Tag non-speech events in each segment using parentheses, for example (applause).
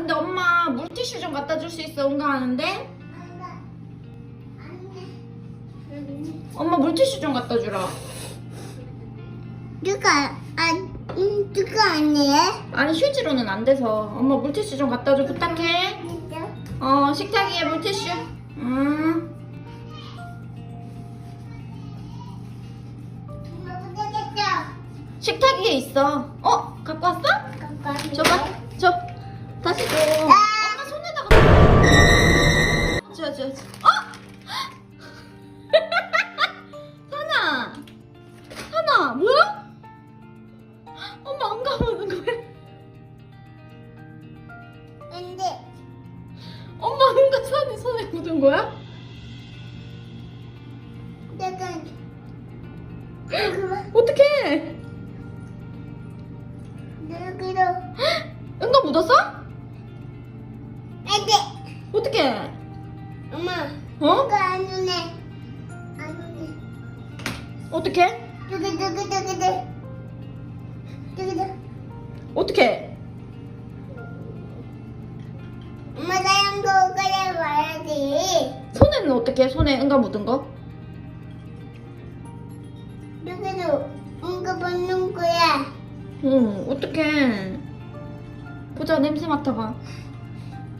근데 엄마 물티슈 좀 갖다 줄 수 있어? 응가 하는데? 엄마 물티슈 좀 갖다 주라. 누가 안 음, 누가 아니에요? 아니 휴지로는 안 돼서 엄마 물티슈 좀 갖다 줘 부탁해. 어 식탁 위에 물티슈. 음. 못하겠어. 식탁 위에 있어. 어 갖고 왔어? 줘봐. 줘. 다 줘, 줘. 어? (laughs) 하나. 하나, 뭐야? 엄마 안 가보는 거야? 근데 엄마 응가 손에 손에 묻은 거야? 내가 어떡해? 여기로 응가 묻었어? 안돼. 어떡해? 엄마 어? 누가 안 오네. 안 오네. 어떡해? 누구 누구 누구 누구 누구 어떡해? 엄마 나랑 거기에 와야지. 손에는 어떡해? 손에 응가 묻은 거? 누구도 뭔가 먹는 거야. 응, 어떡해. 보자, 냄새 맡아봐.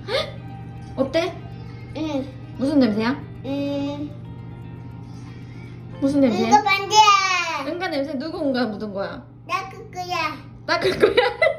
헉? 어때? 응. 무슨 냄새야? 음. 무슨 냄새야? 이거. 응가 냄새 누구 응가 묻은 거야? 나 그거야. 닦을 거야?